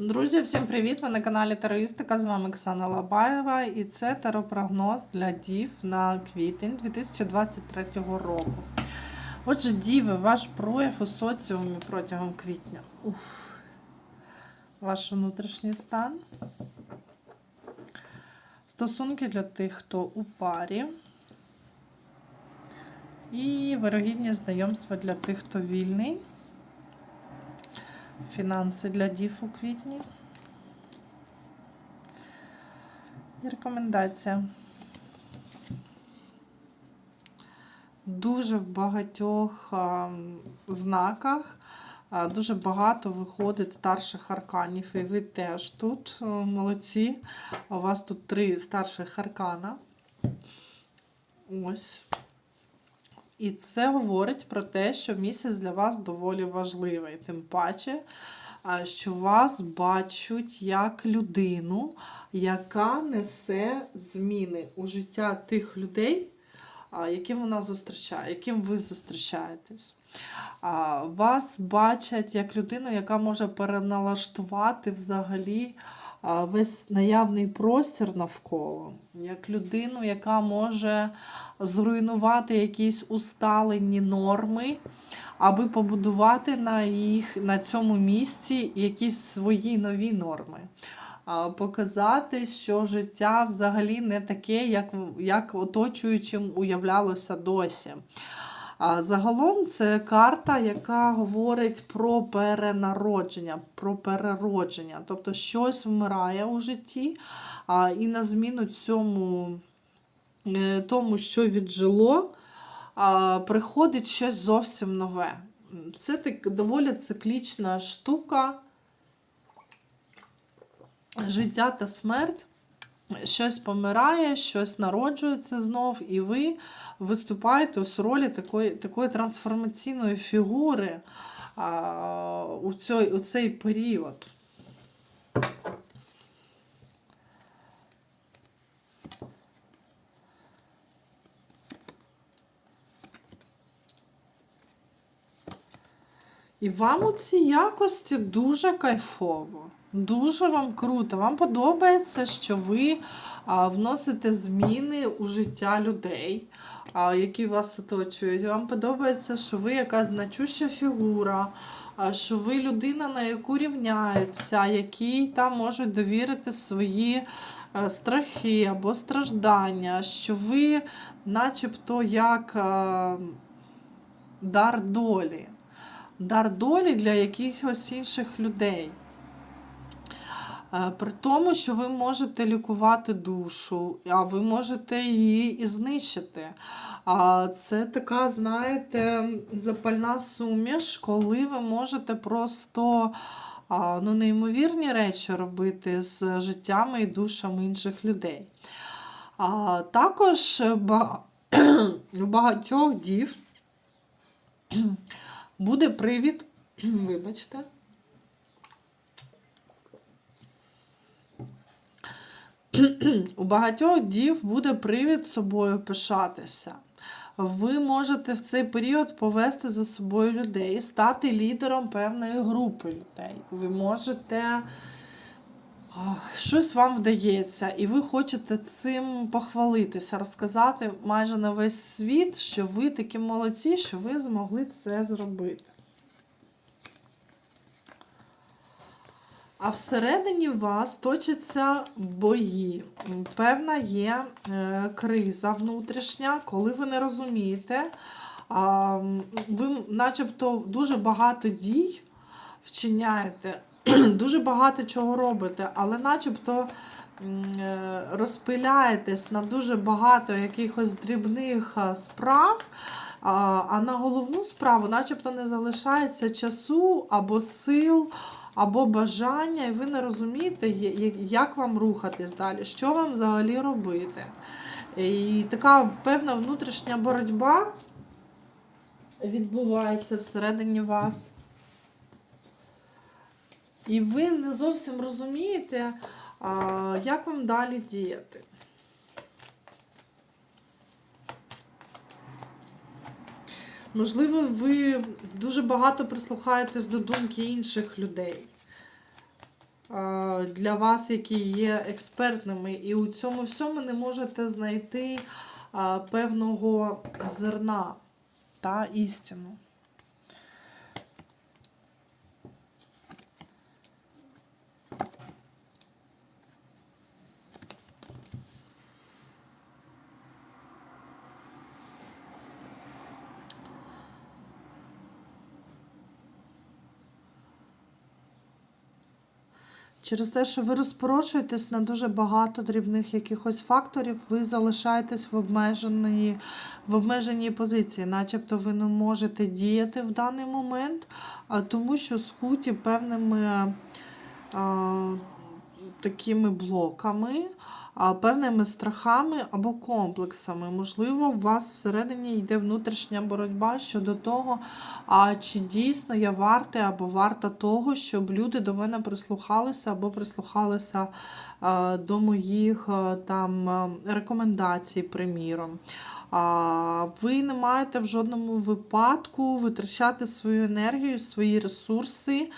Друзі, всім привіт! Ви на каналі Тароїстика. З вами Оксана Лабаєва і це теропрогноз для дів на квітень 2023 року. Отже, діви, ваш прояв у соціумі протягом квітня. Уф. Ваш внутрішній стан. Стосунки для тих, хто у парі. І вирогідні знайомства для тих, хто вільний. Фінанси для дів у квітні. І рекомендація. Дуже в багатьох знаках дуже багато виходить старших арканів. І ви теж тут молодці. У вас тут три старших аркана. Ось. І це говорить про те, що місяць для вас доволі важливий. Тим паче, що вас бачать як людину, яка несе зміни у життя тих людей, яким вона зустрічає, яким ви зустрічаєтесь. Вас бачать як людину, яка може переналаштувати взагалі весь наявний простір навколо, як людину, яка може зруйнувати якісь усталені норми, аби побудувати на їх на цьому місці якісь свої нові норми. Показати, що життя взагалі не таке, як як оточуючим уявлялося досі. Загалом це карта, яка говорить про перенародження, про переродження. Тобто щось вмирає у житті, і на зміну цьому, е, тому, що віджило, приходить щось зовсім нове. Це так доволі циклічна штука. Життя та смерть щось помирає, щось народжується знов, і ви виступаєте у ролі такої такої трансформаційної фігури а, у, цей, у цей період. І вам у цій якості дуже кайфово. Дуже вам круто. Вам подобається, що ви вносите зміни у життя людей, які вас оточують. Вам подобається, що ви якась значуща фігура, що ви людина, на яку рівняються, якій там можуть довірити свої а, страхи або страждання, що ви, начебто, як а, дар долі. Дар долі для якихось інших людей. При тому, що ви можете лікувати душу, а ви можете її і знищити. А Це така, знаєте, запальна суміш, коли ви можете просто ну, неймовірні речі робити з життями і душами інших людей. А Також у багатьох дів буде привід, вибачте. У багатьох дів буде привід собою пишатися. Ви можете в цей період повести за собою людей, стати лідером певної групи людей. Ви можете щось вам вдається, і ви хочете цим похвалитися, розказати майже на весь світ, що ви такі молодці, що ви змогли це зробити. А всередині вас точаться бої. Певна є е, криза внутрішня, коли ви не розумієте, ви начебто дуже багато дій вчиняєте, дуже багато чого робите, але начебто е, розпиляєтесь на дуже багато якихось дрібних справ. А на головну справу, начебто, не залишається часу або сил або бажання, і ви не розумієте, як вам рухатись далі, що вам взагалі робити. І така певна внутрішня боротьба відбувається всередині вас. І ви не зовсім розумієте, як вам далі діяти. Можливо, ви дуже багато прислухаєтесь до думки інших людей. для вас, які є експертними, і у цьому всьому не можете знайти певного зерна та істину. Через те, що ви розпорошуєтесь на дуже багато дрібних якихось факторів, ви залишаєтесь в обмеженій, в обмеженій позиції, начебто ви не можете діяти в даний момент, а тому що скуті певними а, такими блоками, певними страхами або комплексами. Можливо, у вас всередині йде внутрішня боротьба щодо того, а чи дійсно я варта або варта того, щоб люди до мене прислухалися або прислухалися до моїх там рекомендацій, приміром. Ви не маєте в жодному випадку витрачати свою енергію, свої ресурси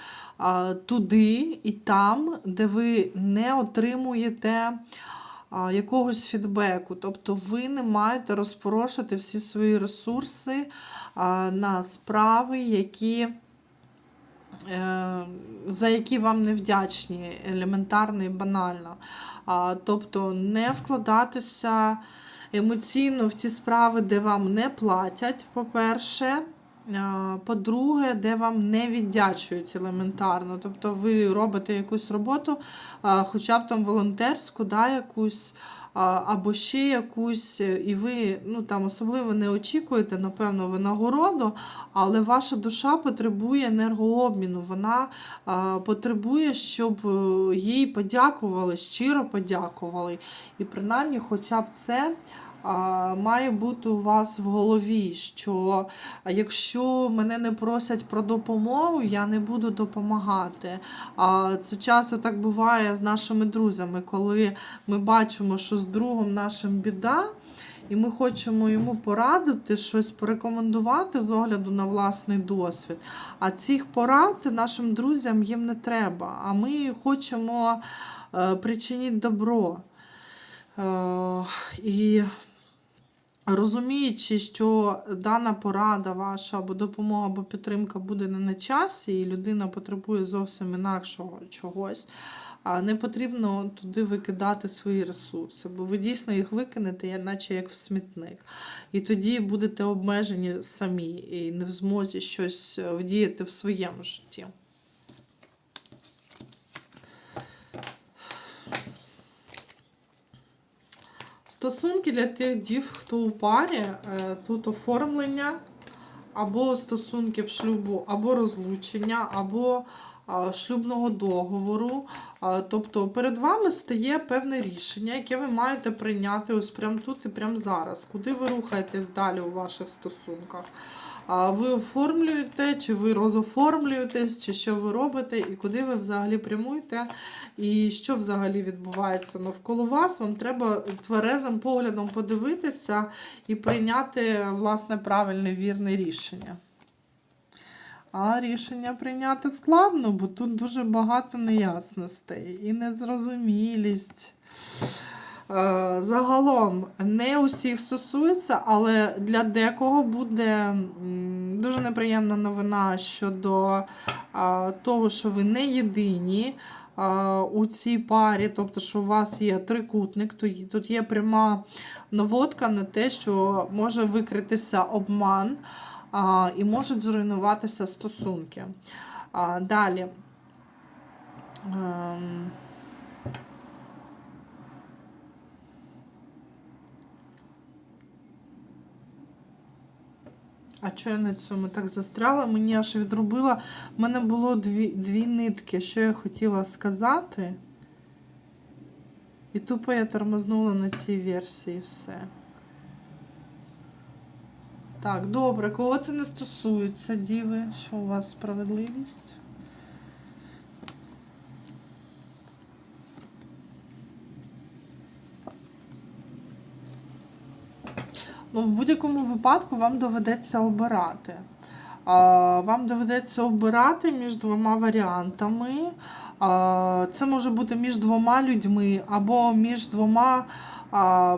туди і там, де ви не отримуєте якогось фідбеку. Тобто ви не маєте розпорошити всі свої ресурси на справи, які. е, За які вам не вдячні, елементарно і банально. Тобто не вкладатися емоційно в ті справи, де вам не платять, по-перше. А, По-друге, де вам не віддячують елементарно. Тобто ви робите якусь роботу, хоча б там волонтерську, да, якусь, або ще якусь, і ви ну, там особливо не очікуєте, напевно, винагороду, але ваша душа потребує енергообміну. Вона потребує, щоб е, їй подякували, щиро подякували. І принаймні, хоча б це має бути у вас в голові, що якщо мене не просять про допомогу, я не буду допомагати. Це часто так буває з нашими друзями, коли ми бачимо, що з другом нашим біда. І ми хочемо йому порадити, щось порекомендувати з огляду на власний досвід. А цих порад нашим друзям їм не треба. А ми хочемо е, причинити добро. Е, і Розуміючи, що дана порада ваша або допомога, або підтримка буде не на часі, і людина потребує зовсім інакшого чогось, не потрібно туди викидати свої ресурси, бо ви дійсно їх викинете, наче як в смітник. І тоді будете обмежені самі і не в змозі щось вдіяти в своєму житті. Стосунки для тих дів, хто у парі, е, тут оформлення або стосунків шлюбу, або розлучення, або шлюбного договору. Тобто перед вами стає певне рішення, яке ви маєте прийняти ось прямо тут і прямо зараз. Куди ви рухаєтесь далі у ваших стосунках? А Ви оформлюєте, чи ви розоформлюєтесь, чи що ви робите, і куди ви взагалі прямуєте, і що взагалі відбувається навколо вас. Вам треба тверезим поглядом подивитися і прийняти власне правильне вірне рішення. А рішення прийняти складно, бо тут дуже багато неясностей і незрозумілість. Е, Загалом не усіх стосується, але для декого буде дуже неприємна новина щодо того, що ви не єдині у цій парі, тобто, що у вас є трикутник, тут є пряма наводка на те, що може викритися обман і можуть зруйнуватися стосунки. Далі. А що я на цьому так застряла? Мені аж відрубила. У мене було дві, дві нитки, що я хотіла сказати. І тупо я тормознула на цій версії все. Так, добре, кого це не стосується, діви, що у вас справедливість? Ну, в будь-якому випадку вам доведеться обирати. Вам доведеться обирати між двома варіантами. Це може бути між двома людьми або між двома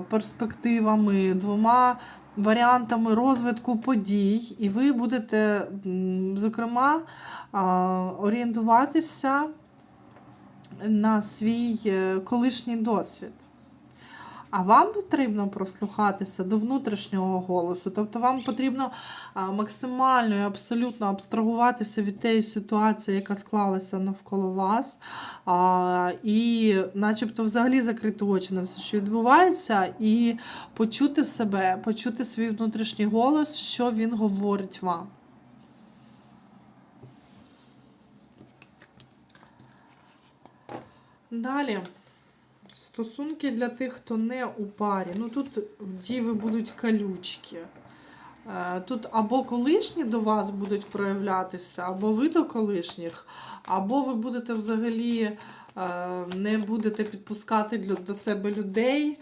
перспективами, двома варіантами розвитку подій, і ви будете, зокрема, орієнтуватися на свій е, колишній досвід. А вам потрібно прослухатися до внутрішнього голосу. Тобто вам потрібно максимально і абсолютно абстрагуватися від тієї ситуації, яка склалася навколо вас, і начебто взагалі закрити очі на все, що відбувається, і почути себе, почути свій внутрішній голос, що він говорить вам. Далі. Стосунки для тих, хто не у парі. Ну тут діви будуть колючки. Е, Тут або колишні до вас будуть проявлятися, або ви до колишніх, або ви будете взагалі е, не будете підпускати до себе людей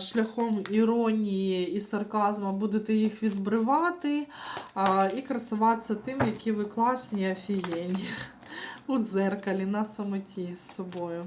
шляхом іронії і сарказму, будете їх відбривати і красуватися тим, які ви класні, офігенні. У дзеркалі на самоті з собою.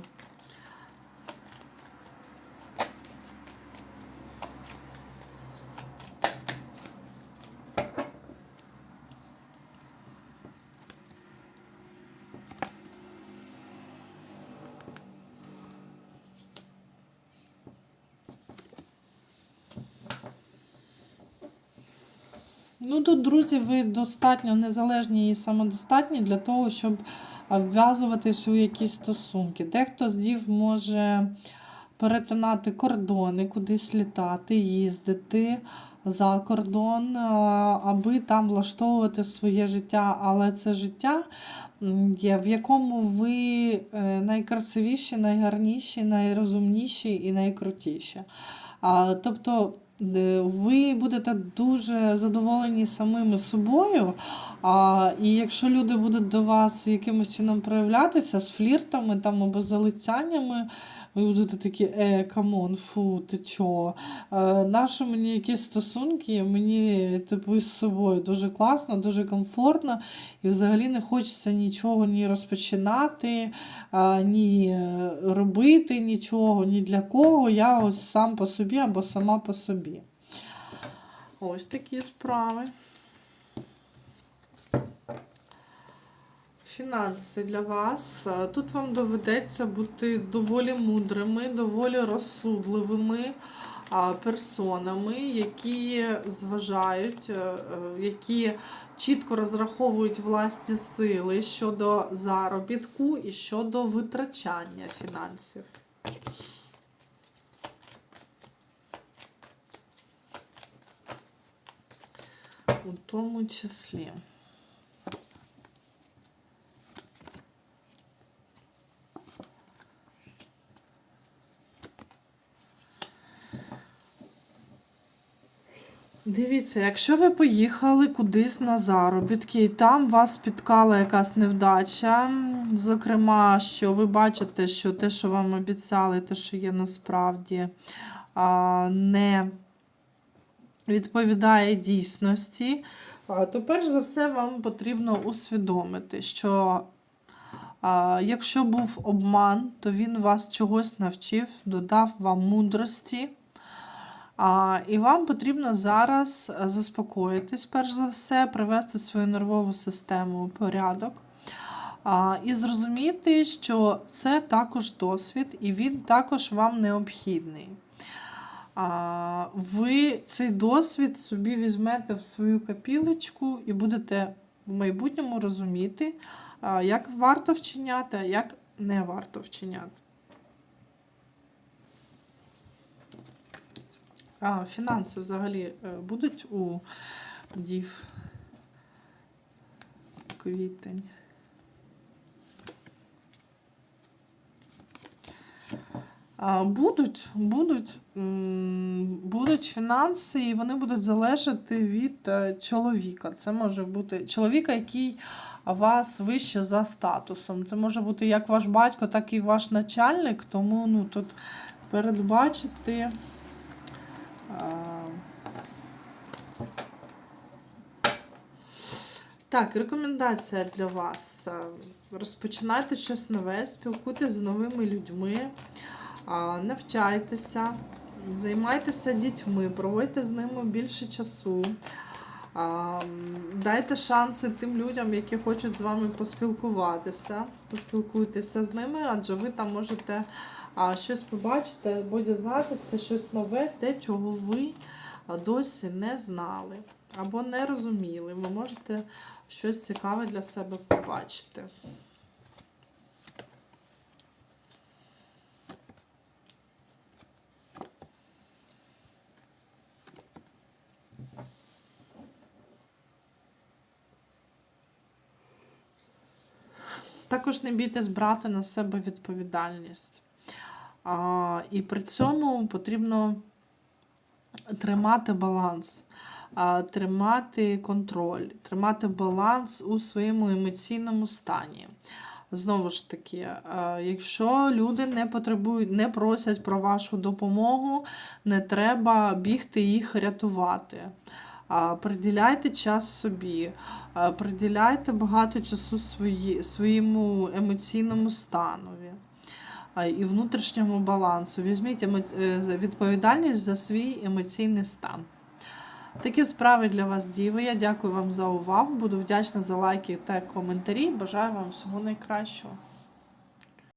Ну, тут, друзі, ви достатньо незалежні і самодостатні для того, щоб а, вв'язуватись у якісь стосунки. Дехто з дів може перетинати кордони, кудись літати, їздити за кордон, аби там влаштовувати своє життя. Але це життя, в якому ви е, найкрасивіші, найгарніші, найрозумніші і найкрутіші. Тобто ви будете дуже задоволені самими собою. А, і якщо люди будуть до вас якимось чином проявлятися з фліртами там, або залицяннями, ви будете такі, е, камон, фу, ти чо? Е, Нащо мені якісь стосунки? Мені типу з собою дуже класно, дуже комфортно, і взагалі не хочеться нічого ні розпочинати, а, ні е, робити нічого, ні для кого. Я ось сам по собі або сама по собі. Ось такі справи. Фінанси для вас. Е, Тут вам доведеться бути доволі мудрими, доволі розсудливими персонами, які зважають, е, е, які чітко розраховують власні сили щодо заробітку і щодо витрачання фінансів. У тому числі. Дивіться, якщо ви поїхали кудись на заробітки, і там вас спіткала якась невдача, зокрема, що ви бачите, що те, що вам обіцяли, те, що є насправді, не відповідає дійсності, то перш за все вам потрібно усвідомити, що якщо був обман, то він вас чогось навчив, додав вам мудрості. І вам потрібно зараз е, заспокоїтись, перш за все, привести свою нервову систему у порядок. І зрозуміти, що це також досвід, і він також вам необхідний. Ви цей досвід собі візьмете в свою капілочку і будете в майбутньому розуміти, як варто вчиняти, а як не варто вчиняти. А, фінанси взагалі е, будуть у дів квітень. Будуть, будуть, будуть фінанси, і вони будуть залежати від е, чоловіка. Це може бути чоловіка, який вас вище за статусом. Це може бути як ваш батько, так і ваш начальник. Тому ну, тут передбачити. Так, рекомендація для вас. Е, Розпочинайте щось нове, спілкуйтесь з новими людьми, навчайтеся, займайтеся дітьми, проводьте з ними більше часу. Дайте шанси тим людям, які хочуть з вами поспілкуватися. Поспілкуйтеся з ними, адже ви там можете а, щось побачити або дізнатися щось нове, те, чого ви досі не знали або не розуміли. Ви можете щось цікаве для себе побачити. Також не бійтесь брати на себе відповідальність. А, і при цьому потрібно тримати баланс, а, тримати контроль, тримати баланс у своєму емоційному стані. Знову ж таки, якщо люди не потребують, не просять про вашу допомогу, не треба бігти їх рятувати. Приділяйте час собі, приділяйте багато часу свої, своєму емоційному станові і внутрішньому балансу. Візьміть е, відповідальність за свій емоційний стан. Такі справи для вас, діви. Я дякую вам за увагу. Буду вдячна за лайки та коментарі. Бажаю вам всього найкращого.